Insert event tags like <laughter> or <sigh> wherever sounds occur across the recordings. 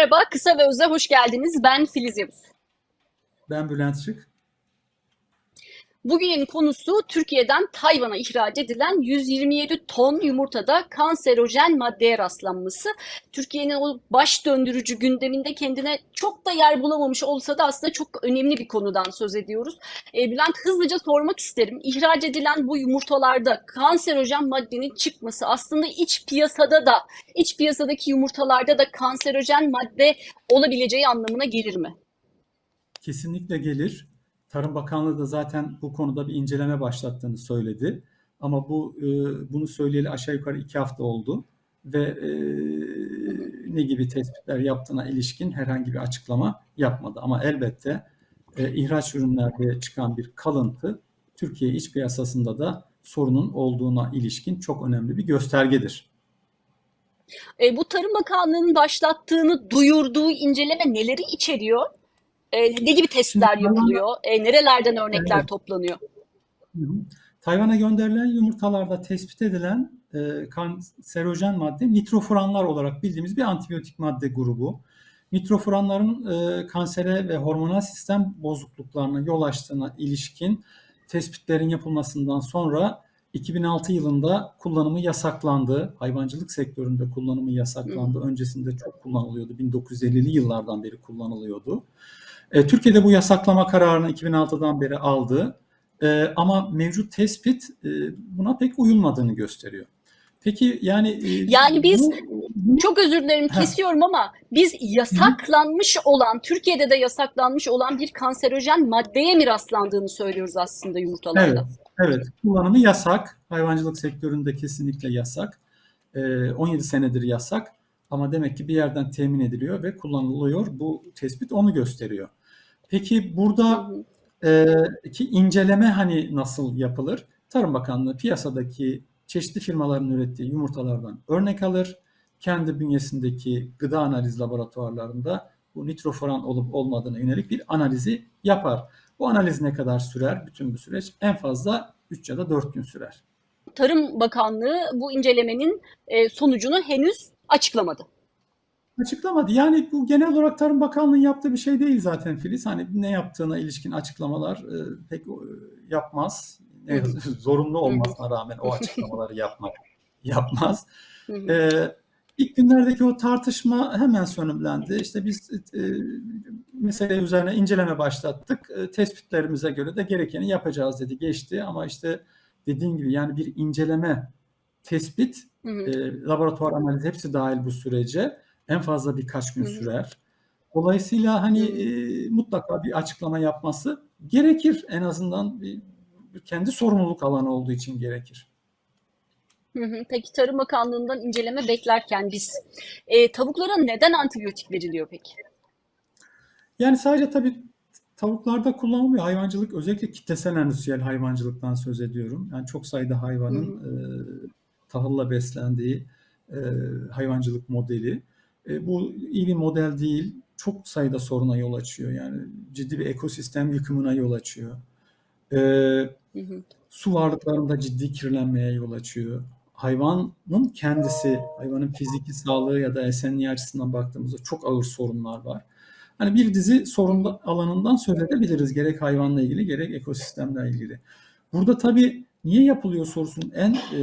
Merhaba, Kısa ve Öz'e hoş geldiniz. Ben Filiz Yavuz. Ben Bülent Şık. Bugünün konusu Türkiye'den Tayvan'a ihraç edilen 127 ton yumurtada kanserojen maddeye rastlanması. Türkiye'nin o baş döndürücü gündeminde kendine çok da yer bulamamış olsa da aslında çok önemli bir konudan söz ediyoruz. E, Bülent hızlıca sormak isterim. İhraç edilen bu yumurtalarda kanserojen maddenin çıkması aslında iç piyasada da, iç piyasadaki yumurtalarda da kanserojen madde olabileceği anlamına gelir mi? Kesinlikle gelir. Tarım Bakanlığı da zaten bu konuda bir inceleme başlattığını söyledi. Ama bu e, bunu söyleyeli aşağı yukarı iki hafta oldu ve e, ne gibi tespitler yaptığına ilişkin herhangi bir açıklama yapmadı. Ama elbette e, ihraç ürünlerde çıkan bir kalıntı Türkiye iç piyasasında da sorunun olduğuna ilişkin çok önemli bir göstergedir. E, bu Tarım Bakanlığı'nın başlattığını duyurduğu inceleme neleri içeriyor? E, ne gibi testler yapılıyor? E, nerelerden örnekler Evet. toplanıyor? Tayvan'a gönderilen yumurtalarda tespit edilen e, kanserojen madde nitrofuranlar olarak bildiğimiz bir antibiyotik madde grubu. Nitrofuranların e, kansere ve hormonal sistem bozukluklarına yol açtığına ilişkin tespitlerin yapılmasından sonra 2006 yılında kullanımı yasaklandı. Hayvancılık sektöründe kullanımı yasaklandı. Öncesinde çok kullanılıyordu. 1950'li yıllardan beri kullanılıyordu. E, Türkiye'de bu yasaklama kararını 2006'dan beri aldı. Ee, ama mevcut tespit e, buna pek uyulmadığını gösteriyor. Peki yani e, Yani biz bu, çok özür dilerim kesiyorum ama biz yasaklanmış olan, Türkiye'de de yasaklanmış olan bir kanserojen maddeye mi rastlandığını söylüyoruz aslında yumurtalarda? evet evet kullanımı yasak. Hayvancılık sektöründe kesinlikle yasak. Ee, 17 senedir yasak. Ama demek ki bir yerden temin ediliyor ve kullanılıyor. Bu tespit onu gösteriyor. Peki burada. Ee, ki inceleme hani nasıl yapılır? Tarım Bakanlığı piyasadaki çeşitli firmaların ürettiği yumurtalardan örnek alır. Kendi bünyesindeki gıda analiz laboratuvarlarında bu nitrofuran olup olmadığına yönelik bir analizi yapar. Bu analiz ne kadar sürer? Bütün bu süreç en fazla 3 ya da 4 gün sürer. Tarım Bakanlığı bu incelemenin e, sonucunu henüz açıklamadı. Açıklamadı. Yani bu genel olarak Tarım Bakanlığı'nın yaptığı bir şey değil zaten Filiz. Hani ne yaptığına ilişkin açıklamalar e, pek e, yapmaz. Hı. <laughs> zorunlu olmasına rağmen o açıklamaları yapmak <laughs> yapmaz. Ee, ilk günlerdeki o tartışma hemen sönümlendi. İşte biz e, mesele üzerine inceleme başlattık. E, tespitlerimize göre de gerekeni yapacağız dedi. Geçti ama işte dediğim gibi yani bir inceleme, tespit, Hı hı. e, laboratuvar analizi hepsi dahil bu sürece en fazla birkaç gün sürer. Dolayısıyla hani e, mutlaka bir açıklama yapması gerekir. En azından bir, bir kendi sorumluluk alanı olduğu için gerekir. Hı hı. Peki Tarım Bakanlığı'ndan inceleme beklerken biz e, tavuklara neden antibiyotik veriliyor peki? Yani sadece tabii tavuklarda kullanılmıyor. Hayvancılık özellikle kitlesel endüstriyel hayvancılıktan söz ediyorum. Yani çok sayıda Hı hayvanın hı. e, tahılla beslendiği e, hayvancılık modeli. E, bu iyi bir model değil. Çok sayıda soruna yol açıyor. Yani ciddi bir ekosistem yıkımına yol açıyor. E, Hı hı. su varlıklarında ciddi kirlenmeye yol açıyor. Hayvanın kendisi, hayvanın fiziki sağlığı ya da esenliği açısından baktığımızda çok ağır sorunlar var. Hani bir dizi sorun da- alanından söz edebiliriz. Gerek hayvanla ilgili gerek ekosistemle ilgili. Burada tabii niye yapılıyor sorusunun en e,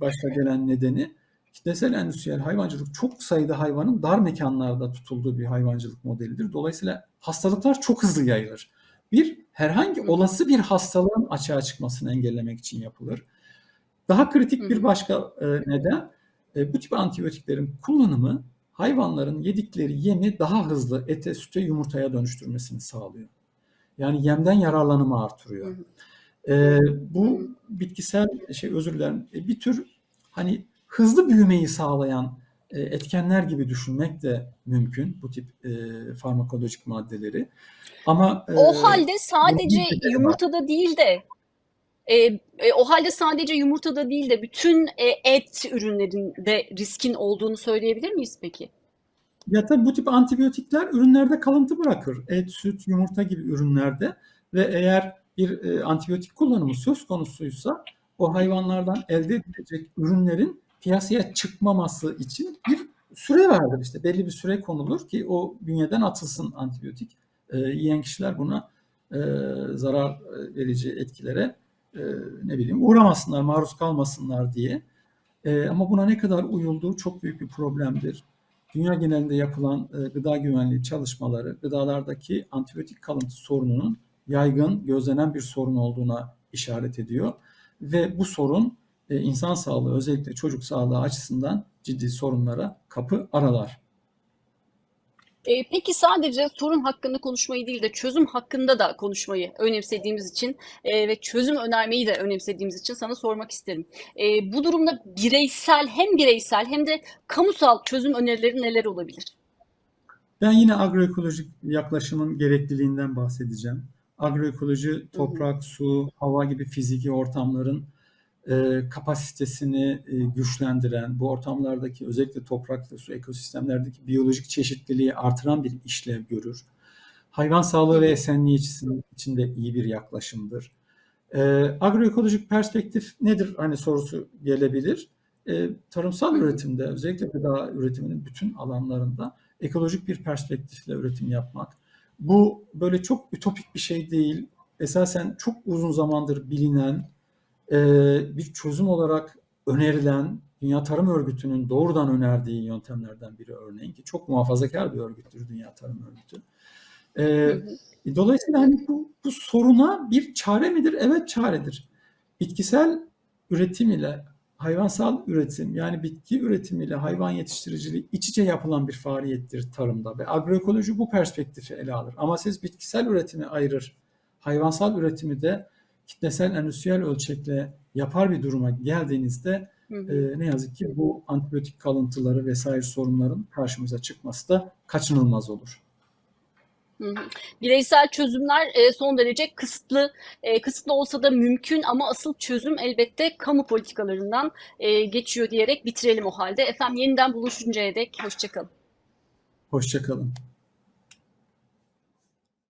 başta gelen nedeni kitlesel endüstriyel hayvancılık çok sayıda hayvanın dar mekanlarda tutulduğu bir hayvancılık modelidir. Dolayısıyla hastalıklar çok hızlı yayılır. Bir, herhangi olası bir hastalığın açığa çıkmasını engellemek için yapılır. Daha kritik bir başka e, neden e, bu tip antibiyotiklerin kullanımı hayvanların yedikleri yemi daha hızlı ete, süte, yumurtaya dönüştürmesini sağlıyor. Yani yemden yararlanımı artırıyor. E, bu bitkisel şey özür dilerim e, bir tür hani hızlı büyümeyi sağlayan e, etkenler gibi düşünmek de mümkün bu tip e, farmakolojik maddeleri. Ama e, O halde sadece bedeli var. yumurtada değil de e, e, o halde sadece yumurtada değil de bütün e, et ürünlerinde riskin olduğunu söyleyebilir miyiz peki? Ya tabii bu tip antibiyotikler ürünlerde kalıntı bırakır. Et, süt, yumurta gibi ürünlerde ve eğer bir e, antibiyotik kullanımı söz konusuysa o hayvanlardan elde edilecek ürünlerin piyasaya çıkmaması için bir süre vardır işte belli bir süre konulur ki o bünyeden atılsın antibiyotik. E, yiyen kişiler buna e, zarar verici etkilere e, ne bileyim uğramasınlar, maruz kalmasınlar diye. E, ama buna ne kadar uyulduğu çok büyük bir problemdir. Dünya genelinde yapılan e, gıda güvenliği çalışmaları gıdalardaki antibiyotik kalıntı sorununun yaygın, gözlenen bir sorun olduğuna işaret ediyor. Ve bu sorun e, insan sağlığı özellikle çocuk sağlığı açısından ciddi sorunlara kapı aralar. E, peki sadece sorun hakkında konuşmayı değil de çözüm hakkında da konuşmayı önemsediğimiz için e, ve çözüm önermeyi de önemsediğimiz için sana sormak isterim. E, bu durumda bireysel hem bireysel hem de kamusal çözüm önerileri neler olabilir? Ben yine agroekolojik yaklaşımın gerekliliğinden bahsedeceğim. Agroekoloji toprak, su, hava gibi fiziki ortamların e, kapasitesini e, güçlendiren, bu ortamlardaki özellikle toprak ve su ekosistemlerdeki biyolojik çeşitliliği artıran bir işlev görür. Hayvan sağlığı ve esenliği için de iyi bir yaklaşımdır. E, agroekolojik perspektif nedir hani sorusu gelebilir. E, tarımsal üretimde özellikle gıda üretiminin bütün alanlarında ekolojik bir perspektifle üretim yapmak. Bu böyle çok ütopik bir şey değil. Esasen çok uzun zamandır bilinen, e, bir çözüm olarak önerilen, Dünya Tarım Örgütü'nün doğrudan önerdiği yöntemlerden biri örneğin ki çok muhafazakar bir örgüttür Dünya Tarım Örgütü. E, dolayısıyla hani bu, bu soruna bir çare midir? Evet çaredir. Bitkisel üretim ile hayvansal üretim yani bitki üretimiyle hayvan yetiştiriciliği iç içe yapılan bir faaliyettir tarımda ve agroekoloji bu perspektifi ele alır. Ama siz bitkisel üretimi ayırır, hayvansal üretimi de kitlesel endüstriyel ölçekle yapar bir duruma geldiğinizde Hı hı. e, ne yazık ki bu antibiyotik kalıntıları vesaire sorunların karşımıza çıkması da kaçınılmaz olur. Hı hı. Bireysel çözümler e, son derece kısıtlı, e, kısıtlı olsa da mümkün ama asıl çözüm elbette kamu politikalarından e, geçiyor diyerek bitirelim o halde. Efendim yeniden buluşuncaya dek hoşçakalın. Hoşçakalın.